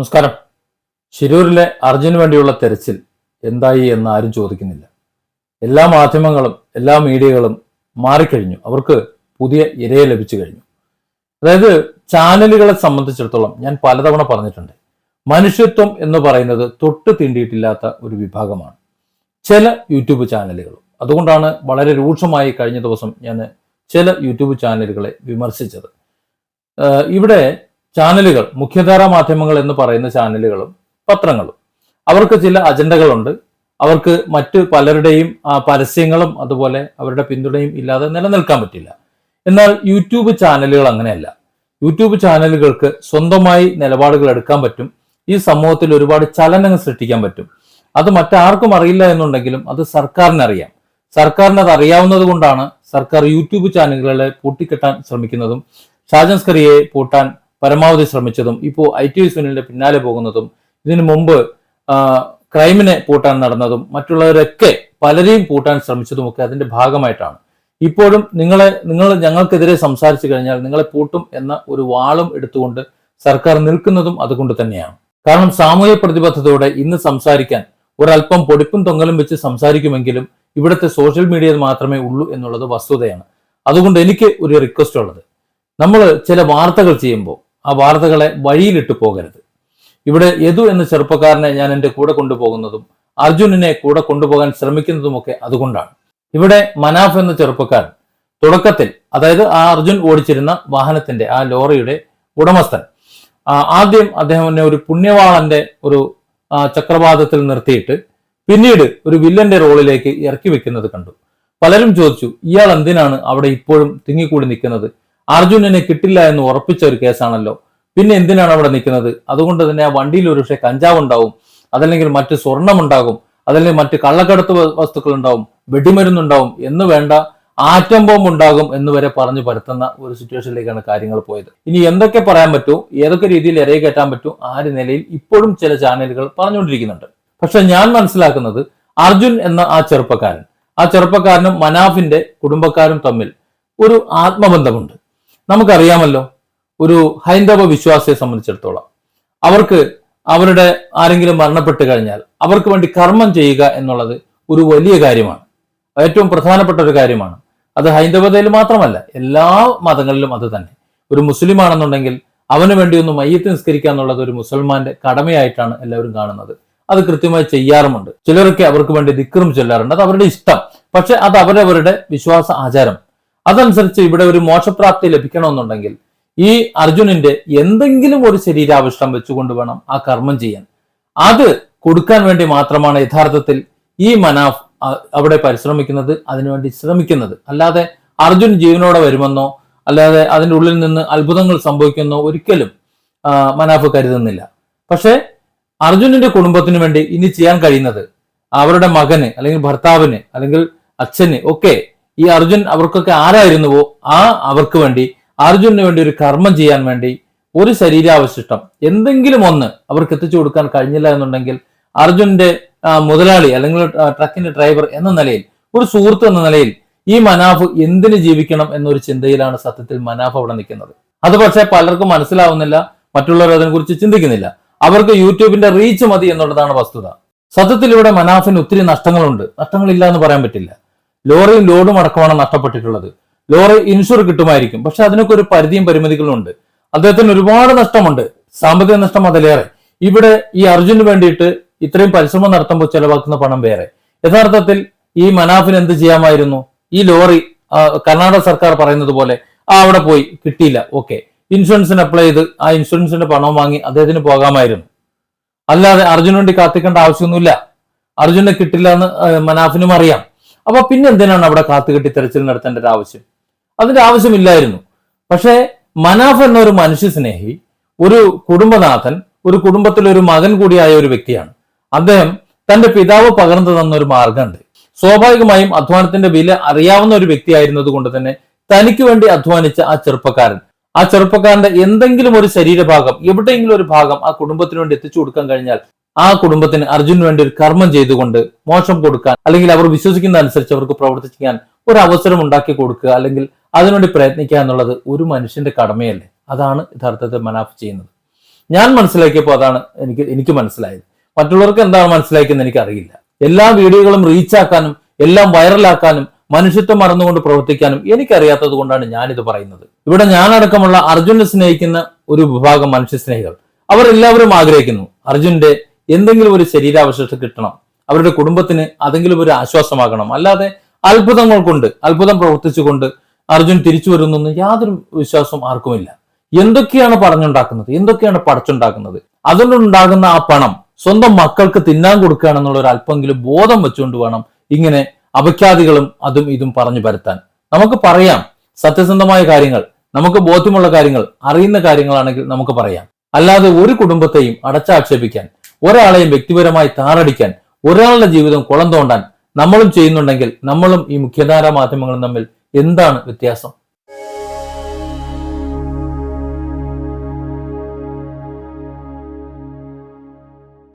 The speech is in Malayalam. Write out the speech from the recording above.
നമസ്കാരം. ശിരൂരിലെ അർജുന് വേണ്ടിയുള്ള തെരച്ചിൽ എന്തായി എന്ന് ആരും ചോദിക്കുന്നില്ല. എല്ലാ മാധ്യമങ്ങളും എല്ലാ മീഡിയകളും മാറിക്കഴിഞ്ഞു. അവർക്ക് പുതിയ ഇരയെ ലഭിച്ചു കഴിഞ്ഞു. അതായത് ചാനലുകളെ സംബന്ധിച്ചിടത്തോളം ഞാൻ പലതവണ പറഞ്ഞിട്ടുണ്ട്. മനുഷ്യത്വം എന്ന് പറയുന്നത് തൊട്ട് തീണ്ടിയിട്ടില്ലാത്ത ഒരു വിഭാഗമാണ്. ചില യൂട്യൂബ് ചാനലുകൾ. അതുകൊണ്ടാണ് വളരെ രൂക്ഷമായി കഴിഞ്ഞ ദിവസം ഞാൻ ചില യൂട്യൂബ് ചാനലുകളെ വിമർശിച്ചത്. ഇവിടെ ചാനലുകൾ മുഖ്യധാരാ മാധ്യമങ്ങൾ എന്ന് പറയുന്ന ചാനലുകളും പത്രങ്ങളും. അവർക്ക് ചില അജണ്ടകളുണ്ട്. അവർക്ക് മറ്റ് പലരുടെയും പരസ്യങ്ങളും അതുപോലെ അവരുടെ പിന്തുണയും ഇല്ലാതെ നിലനിൽക്കാൻ പറ്റില്ല. എന്നാൽ യൂട്യൂബ് ചാനലുകൾ അങ്ങനെയല്ല. യൂട്യൂബ് ചാനലുകൾക്ക് സ്വന്തമായി നിലപാടുകൾ എടുക്കാൻ പറ്റും. ഈ സമൂഹത്തിൽ ഒരുപാട് ചലനങ്ങൾ സൃഷ്ടിക്കാൻ പറ്റും. അത് മറ്റാർക്കും അറിയില്ല എന്നുണ്ടെങ്കിലും അത് സർക്കാരിന് അറിയാം സർക്കാരിന് അത് അറിയാവുന്നത് കൊണ്ടാണ് സർക്കാർ യൂട്യൂബ് ചാനലുകളെ പൂട്ടിക്കെട്ടാൻ ശ്രമിക്കുന്നതും ഷാജൻസ്കറിയെ പൂട്ടാൻ പരമാവധി ശ്രമിച്ചതും ഇപ്പോൾ ഐ ടി സുനിലിന്റെ പിന്നാലെ പോകുന്നതും ഇതിനു മുമ്പ് ക്രൈമിനെ പൂട്ടാൻ നടന്നതും മറ്റുള്ളവരൊക്കെ പലരെയും പൂട്ടാൻ ശ്രമിച്ചതും ഒക്കെ അതിന്റെ ഭാഗമായിട്ടാണ്. ഇപ്പോഴും നിങ്ങളെ നിങ്ങൾ ഞങ്ങൾക്കെതിരെ സംസാരിച്ചു കഴിഞ്ഞാൽ നിങ്ങളെ പൂട്ടും എന്ന ഒരു വാളും എടുത്തുകൊണ്ട് സർക്കാർ നിൽക്കുന്നതും അതുകൊണ്ട് തന്നെയാണ്. കാരണം സാമൂഹ്യ പ്രതിബദ്ധതയോടെ ഇന്ന് സംസാരിക്കാൻ ഒരല്പം പൊടിപ്പും തൊങ്ങലും വെച്ച് സംസാരിക്കുമെങ്കിലും ഇവിടുത്തെ സോഷ്യൽ മീഡിയ മാത്രമേ ഉള്ളൂ എന്നുള്ളത് വസ്തുതയാണ്. അതുകൊണ്ട് എനിക്ക് ഒരു റിക്വസ്റ്റ് ഉള്ളത്. നമ്മൾ ചില വാർത്തകൾ ചെയ്യുമ്പോൾ ആ വാർത്തകളെ വഴിയിലിട്ട് പോകരുത്. ഇവിടെ യദു എന്ന ചെറുപ്പക്കാരനെ ഞാൻ എന്റെ കൂടെ കൊണ്ടുപോകുന്നതും അർജുനനെ കൂടെ കൊണ്ടുപോകാൻ ശ്രമിക്കുന്നതുമൊക്കെ അതുകൊണ്ടാണ്. ഇവിടെ മനാഫ് എന്ന ചെറുപ്പക്കാരൻ തുടക്കത്തിൽ അതായത് ആ അർജുൻ ഓടിച്ചിരുന്ന വാഹനത്തിന്റെ ആ ലോറിയുടെ ഉടമസ്ഥൻ ആദ്യം അദ്ദേഹം എന്നെ ഒരു പുണ്യവാളന്റെ ഒരു ചക്രവാതത്തിൽ നിർത്തിയിട്ട് പിന്നീട് ഒരു വില്ലന്റെ റോളിലേക്ക് ഇറക്കി വെക്കുന്നത് കണ്ടു. പലരും ചോദിച്ചു ഇയാൾ എന്തിനാണ് അവിടെ ഇപ്പോഴും തിങ്ങിക്കൂടി നിൽക്കുന്നത്? അർജുനനെ കിട്ടില്ല എന്ന് ഉറപ്പിച്ച ഒരു കേസാണല്ലോ. പിന്നെ എന്തിനാണ് അവിടെ നിൽക്കുന്നത്? അതുകൊണ്ട് തന്നെ ആ വണ്ടിയിൽ ഒരു പക്ഷേ കഞ്ചാവ് ഉണ്ടാവും അതല്ലെങ്കിൽ മറ്റ് സ്വർണം ഉണ്ടാകും അതല്ലെങ്കിൽ മറ്റ് കള്ളക്കടത്ത് വസ്തുക്കൾ ഉണ്ടാവും വെടിമരുന്നുണ്ടാവും എന്ന് വേണ്ട ആറ്റം ബോംബ് ഉണ്ടാകും എന്ന് വരെ പറഞ്ഞു പരത്തുന്ന ഒരു സിറ്റുവേഷനിലേക്കാണ് കാര്യങ്ങൾ പോയത്. ഇനി എന്തൊക്കെ പറയാൻ പറ്റൂ? ഏതൊക്കെ രീതിയിൽ ഇരയെ കയറ്റാൻ പറ്റൂ? ആ ഒരു നിലയിൽ ഇപ്പോഴും ചില ചാനലുകൾ പറഞ്ഞുകൊണ്ടിരിക്കുന്നുണ്ട്. പക്ഷെ ഞാൻ മനസ്സിലാക്കുന്നത് അർജുൻ എന്ന ആ ചെറുപ്പക്കാരൻ. ആ ചെറുപ്പക്കാരനും മനാഫിന്റെ കുടുംബക്കാരും തമ്മിൽ ഒരു ആത്മബന്ധമുണ്ട്. നമുക്കറിയാമല്ലോ ഒരു ഹൈന്ദവ വിശ്വാസിയെ സംബന്ധിച്ചിടത്തോളം. അവർക്ക് അവരുടെ ആരെങ്കിലും മരണപ്പെട്ട് കഴിഞ്ഞാൽ അവർക്ക് വേണ്ടി കർമ്മം ചെയ്യുക എന്നുള്ളത് ഒരു വലിയ കാര്യമാണ്. ഏറ്റവും പ്രധാനപ്പെട്ട ഒരു കാര്യമാണ്. അത് ഹൈന്ദവതയിൽ മാത്രമല്ല എല്ലാ മതങ്ങളിലും അത് തന്നെ. ഒരു മുസ്ലിം ആണെന്നുണ്ടെങ്കിൽ അവന് വേണ്ടി ഒന്ന് മയ്യത്ത് നിസ്കരിക്കുക എന്നുള്ളത് ഒരു മുസൽമാന്റെ കടമയായിട്ടാണ് എല്ലാവരും കാണുന്നത്. അത് കൃത്യമായി ചെയ്യാറുമുണ്ട്. ചിലരൊക്കെ അവർക്ക് വേണ്ടി ദിക്റും ചൊല്ലാറുണ്ട്. അത് അവരുടെ ഇഷ്ടം. പക്ഷെ അത് അവരവരുടെ വിശ്വാസ ആചാരം. അതനുസരിച്ച് ഇവിടെ ഒരു മോക്ഷപ്രാപ്തി ലഭിക്കണമെന്നുണ്ടെങ്കിൽ ഈ അർജുനന്റെ എന്തെങ്കിലും ഒരു ശരീരാവിഷ്ടം വെച്ചുകൊണ്ട് വേണം ആ കർമ്മം ചെയ്യാൻ. അത് കൊടുക്കാൻ വേണ്ടി മാത്രമാണ് യഥാർത്ഥത്തിൽ ഈ മനാഫ് അവിടെ പരിശ്രമിക്കുന്നത് അതിനുവേണ്ടി ശ്രമിക്കുന്നത്. അല്ലാതെ അർജുൻ ജീവനോടെ വരുമെന്നോ അല്ലാതെ അതിന്റെ ഉള്ളിൽ നിന്ന് അത്ഭുതങ്ങൾ സംഭവിക്കുന്നോ ഒരിക്കലും മനാഫ് കരുതുന്നില്ല. പക്ഷേ അർജുനന്റെ കുടുംബത്തിന് വേണ്ടി ഇനി ചെയ്യാൻ കഴിയുന്നത് അവരുടെ മകന് അല്ലെങ്കിൽ ഭർത്താവിന് അല്ലെങ്കിൽ അച്ഛന് ഒക്കെ ഈ അർജുൻ അവർക്കൊക്കെ ആരായിരുന്നുവോ? ആ അവർക്ക് വേണ്ടി അർജുനന് വേണ്ടി ഒരു കർമ്മം ചെയ്യാൻ വേണ്ടി ഒരു ശരീരാവശിഷ്ടം. എന്തെങ്കിലും ഒന്ന് അവർക്ക് എത്തിച്ചു കൊടുക്കാൻ കഴിഞ്ഞില്ല എന്നുണ്ടെങ്കിൽ അർജുന്റെ മുതലാളി അല്ലെങ്കിൽ ട്രക്കിന്റെ ഡ്രൈവർ എന്ന നിലയിൽ ഒരു സുഹൃത്ത് എന്ന നിലയിൽ ഈ മനാഫ് എന്തിന് ജീവിക്കണം എന്നൊരു ചിന്തയിലാണ് സത്യത്തിൽ മനാഫ് അവിടെ നിൽക്കുന്നത്. അത് പക്ഷേ പലർക്കും മനസ്സിലാവുന്നില്ല മറ്റുള്ളവർ അതിനെക്കുറിച്ച് ചിന്തിക്കുന്നില്ല. അവർക്ക് യൂട്യൂബിന്റെ റീച്ച് മതി എന്നുള്ളതാണ് വസ്തുത. സത്യത്തിൽ ഇവിടെ മനാഫിന് ഒത്തിരി നഷ്ടങ്ങളുണ്ട്. നഷ്ടങ്ങളില്ല എന്ന് പറയാൻ പറ്റില്ല. ലോറിയും ലോഡും അടക്കമാണ് നഷ്ടപ്പെട്ടിട്ടുള്ളത്. ലോറി ഇൻഷുർ കിട്ടുമായിരിക്കും. പക്ഷെ അതിനൊക്കെ ഒരു പരിധിയും പരിമിതികളും ഉണ്ട്. അദ്ദേഹത്തിന് ഒരുപാട് നഷ്ടമുണ്ട്. സാമ്പത്തിക നഷ്ടം അതിലേറെ. ഇവിടെ ഈ അർജുന് വേണ്ടിയിട്ട് ഇത്രയും പരിശ്രമം നടത്തുമ്പോൾ ചെലവാക്കുന്ന പണം വേറെ. യഥാർത്ഥത്തിൽ ഈ മനാഫിന് എന്ത് ചെയ്യാമായിരുന്നു? ഈ ലോറി കർണാടക സർക്കാർ പറയുന്നത് പോലെ ആ അവിടെ പോയി കിട്ടിയില്ല. ഓക്കെ. ഇൻഷുറൻസിന് അപ്ലൈ ചെയ്ത് ആ ഇൻഷുറൻസിന്റെ പണം വാങ്ങി അദ്ദേഹത്തിന് പോകാമായിരുന്നു. അല്ലാതെ അർജുന് വേണ്ടി കാത്തിക്കേണ്ട ആവശ്യമൊന്നുമില്ല. അർജുനെ കിട്ടില്ല എന്ന് മനാഫിനും അറിയാം. അപ്പൊ പിന്നെ എന്തിനാണ് അവിടെ കാത്തുകെട്ടി തെരച്ചിൽ നടത്തേണ്ട ഒരു ആവശ്യം? അതിന്റെ ആവശ്യമില്ലായിരുന്നു. പക്ഷേ മനാഫ് എന്ന ഒരു മനുഷ്യ സ്നേഹി ഒരു കുടുംബനാഥൻ ഒരു കുടുംബത്തിലെ ഒരു മകൻ കൂടിയായ ഒരു വ്യക്തിയാണ്. അദ്ദേഹം തന്റെ പിതാവ് പകർന്നു തന്ന ഒരു മാർഗമുണ്ട്. സ്വാഭാവികമായും അധ്വാനത്തിന്റെ വില അറിയാവുന്ന ഒരു വ്യക്തിയായിരുന്നത് കൊണ്ട് തന്നെ തനിക്ക് വേണ്ടി അധ്വാനിച്ച ആ ചെറുപ്പക്കാരൻ. ആ ചെറുപ്പക്കാരന്റെ എന്തെങ്കിലും ഒരു ശരീരഭാഗം എവിടെയെങ്കിലും ഒരു ഭാഗം ആ കുടുംബത്തിന് വേണ്ടി എത്തിച്ചു കൊടുക്കാൻ കഴിഞ്ഞാൽ ആ കുടുംബത്തിന് അർജുന് വേണ്ടി ഒരു കർമ്മം ചെയ്തുകൊണ്ട് മോശം കൊടുക്കാൻ അല്ലെങ്കിൽ അവർ വിശ്വസിക്കുന്ന അനുസരിച്ച് അവർക്ക് പ്രവർത്തിക്കാൻ ഒരു അവസരം ഉണ്ടാക്കി കൊടുക്കുക അല്ലെങ്കിൽ അതിനുവേണ്ടി പ്രയത്നിക്കുക എന്നുള്ളത് ഒരു മനുഷ്യന്റെ കടമയല്ലേ? അതാണ് യഥാർത്ഥത്തിൽ മനാഫ് ചെയ്യുന്നത്. ഞാൻ മനസ്സിലാക്കിയപ്പോൾ അതാണ് എനിക്ക് എനിക്ക് മനസ്സിലായത്. മറ്റുള്ളവർക്ക് എന്താണ് മനസ്സിലാക്കിയെന്ന് എനിക്ക് അറിയില്ല എല്ലാ വീഡിയോകളും റീച്ചാക്കാനും എല്ലാം വൈറലാക്കാനും മനുഷ്യത്വം മറന്നുകൊണ്ട് പ്രവർത്തിക്കാനും എനിക്കറിയാത്തത് കൊണ്ടാണ് ഞാനിത് പറയുന്നത്. ഇവിടെ ഞാനടക്കമുള്ള അർജുനെ സ്നേഹിക്കുന്ന ഒരു വിഭാഗം മനുഷ്യ സ്നേഹികൾ അവർ എല്ലാവരും ആഗ്രഹിക്കുന്നു. അർജുന്റെ എന്തെങ്കിലും ഒരു ശരീരാവശിഷ്ടം കിട്ടണം. അവരുടെ കുടുംബത്തിന് അതെങ്കിലും ഒരു ആശ്വാസമാകണം. അല്ലാതെ അത്ഭുതങ്ങൾ കൊണ്ട് അത്ഭുതം പ്രവർത്തിച്ചുകൊണ്ട് അർജുൻ തിരിച്ചു വരുന്നെന്ന് യാതൊരു വിശ്വാസവും ആർക്കുമില്ല. എന്തൊക്കെയാണ് പറഞ്ഞുണ്ടാക്കുന്നത്? എന്തൊക്കെയാണ് പടച്ചുണ്ടാക്കുന്നത്? അതുകൊണ്ടുണ്ടാകുന്ന ആ പണം സ്വന്തം മക്കൾക്ക് തിന്നാൻ കൊടുക്കുകയാണെന്നുള്ള ഒരു അല്പമെങ്കിലും ബോധം വെച്ചുകൊണ്ട് വേണം ഇങ്ങനെ അപഖ്യാതികളും അതും ഇതും പറഞ്ഞു പരത്താൻ. നമുക്ക് പറയാം. സത്യസന്ധമായ കാര്യങ്ങൾ നമുക്ക് ബോധ്യമുള്ള കാര്യങ്ങൾ അറിയുന്ന കാര്യങ്ങളാണെങ്കിൽ നമുക്ക് പറയാം. അല്ലാതെ ഒരു കുടുംബത്തെയും അടച്ചാക്ഷേപിക്കാൻ ഒരാളെയും വ്യക്തിപരമായി താറടിക്കാൻ ഒരാളുടെ ജീവിതം കുളം തോണ്ടാൻ നമ്മളും ചെയ്യുന്നുണ്ടെങ്കിൽ നമ്മളും ഈ മുഖ്യധാരാ മാധ്യമങ്ങളും തമ്മിൽ എന്താണ് വ്യത്യാസം?